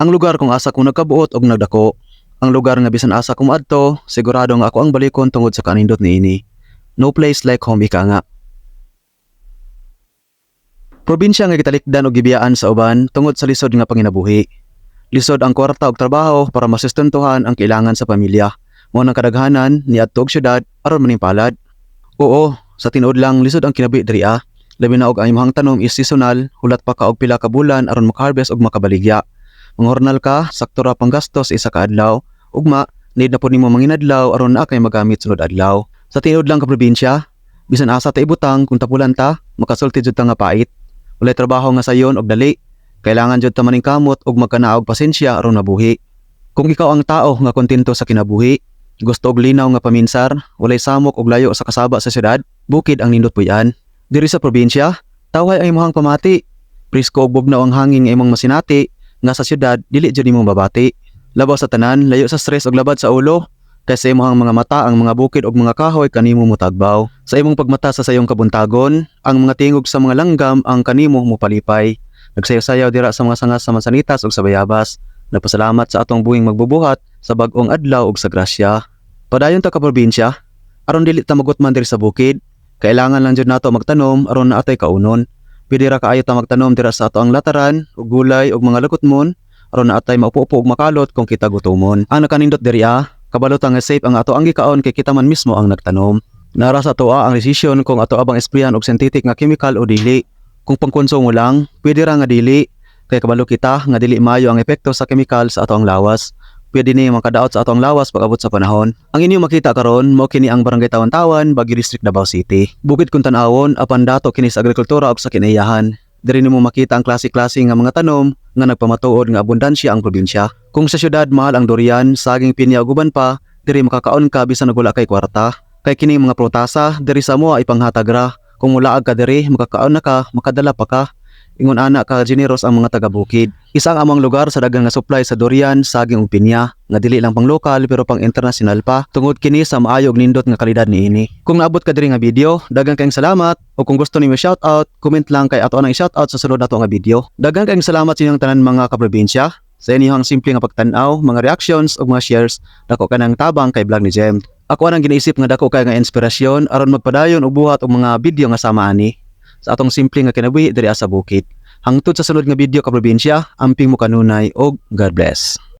Ang lugar kung asa ko nagkabuot og nagdako. Ang lugar nga bisan asa ko maadto, sigurado nga ako ang balikon tungod sa kanindot niini. No place like home ika nga. Probinsya nga gitalikdan og gibiyaan sa uban tungod sa lisod nga panginabuhi. Lisod ang kwarta og trabaho para masustentuhan ang kailangan sa pamilya. Mao nang kadaghanan ni adto og syudad aron maning palad. Oo, sa tinuod lang lisod ang kinabuhi diri ah. Labi na og ang imong tanom is seasonal, hulat pa ka og pila ka bulan aron makaharvest og makabaligya. Manghornal ka, sakto ra pang gastos sa isa ka adlaw. Ugma, need na po nimo manginadlaw aron na kay magamit sunod adlaw. Sa tinuod lang ka probinsya, bisan asa ta ibutang kung tapulan ta, makasulti jud ta nga pait. Walay trabaho nga sayon og dali. Kailangan jud ta maning kamot ug magkanaog pasensya aron mabuhi. Kung ikaw ang tao nga kontento sa kinabuhi, gusto og linaw nga paminsar, walay samok og layo sa kasaba sa syudad, bukid ang nindot puyan. Diri sa probinsya, tawhay ang imong pamati. Prisko og bugnaw ang hangin nga imong masinati, nga sa syudad dili jud imong babati. Labaw sa tanan, layo sa stress ug labad sa ulo, kay sa imong mga mata ang mga bukid ug mga kahoy kanimo mutagbaw. Sa imong pagmata sa sayong kabuntagon, ang mga tingog sa mga langgam ang kanimo mupalipay. Nagsayaw-sayaw dira sa mga sangas sa mansanitas ug sa bayabas. Nagpasalamat sa atong buhing magbubuhat sa bag-ong adlaw ug sa grasya. Padayon ta ka probinsya, aron dili ta magutman diri sa bukid, kailangan lang jud nato magtanom aron naatay kaunon. Pwede ra kaayo ta magtanom dira sa ato ang lataran, ug gulay ug mga lakutmon aron naatay maupo-upo ug makalot kung kita gutomon. Ang nakanindot diri ah, kabalot nga safe ang ato ang gikaon kay kita man mismo ang nagtanom. Nara sa toa ang desisyon kung ato abang esprayan og synthetic nga chemical o dili. Kung pangkonsumo lang, pwede ra nga dili. Kay kabalo kita nga dili maayo ang epekto sa chemical sa ato ang lawas. Pwede ni makadaot sa ato ang lawas pag abot sa panahon. Ang inyo makita karon mo kini ang barangay Tawan-Tawan, Baguio District, Davao City. Bukid kun tan-awon apan dato kini sa agrikultura ug sa kinaiyahan. Diri nimo makita ang klase-klase nga mga tanom nga nagpamatuod nga abundansya ang probinsya. Kung sa syudad mahal ang durian, saging pinya ug uban pa, diri makakaon ka bisan nagula kay kwarta. Kay kini mga protasa diri sa moa ipanghatag ra. Kung mulaag ka diri, makakaon na ka, makadala pa ka. Ingon ana ka generous ang mga taga-bukid. Isa ang among lugar sa daghang nga supply sa durian, saging ug pinya, nga dili lang pang lokal pero pang international pa, tungod kini sa maayog nindot nga kalidad niini. Kung naabot ka diri nga video, daghang kayong salamat o kung gusto nimo shout out, comment lang kay ato nang i-shout out sa sunod nato nga video. Daghang kayong salamat sa inyong tanan mga kaprobinsya. Sa inyong simple nga pagtan-aw, mga reactions ug mga shares, dako ka ng tabang kay vlog ni Jem. Ako anang ginaisip nga dako kay nga inspirasyon aron magpadayon og buhat og mga video nga sama ani sa atong simple nga kinabuhi diri sa bukid. Hangtod sa sunod nga video ka probinsya, amping mo kanunay og God bless.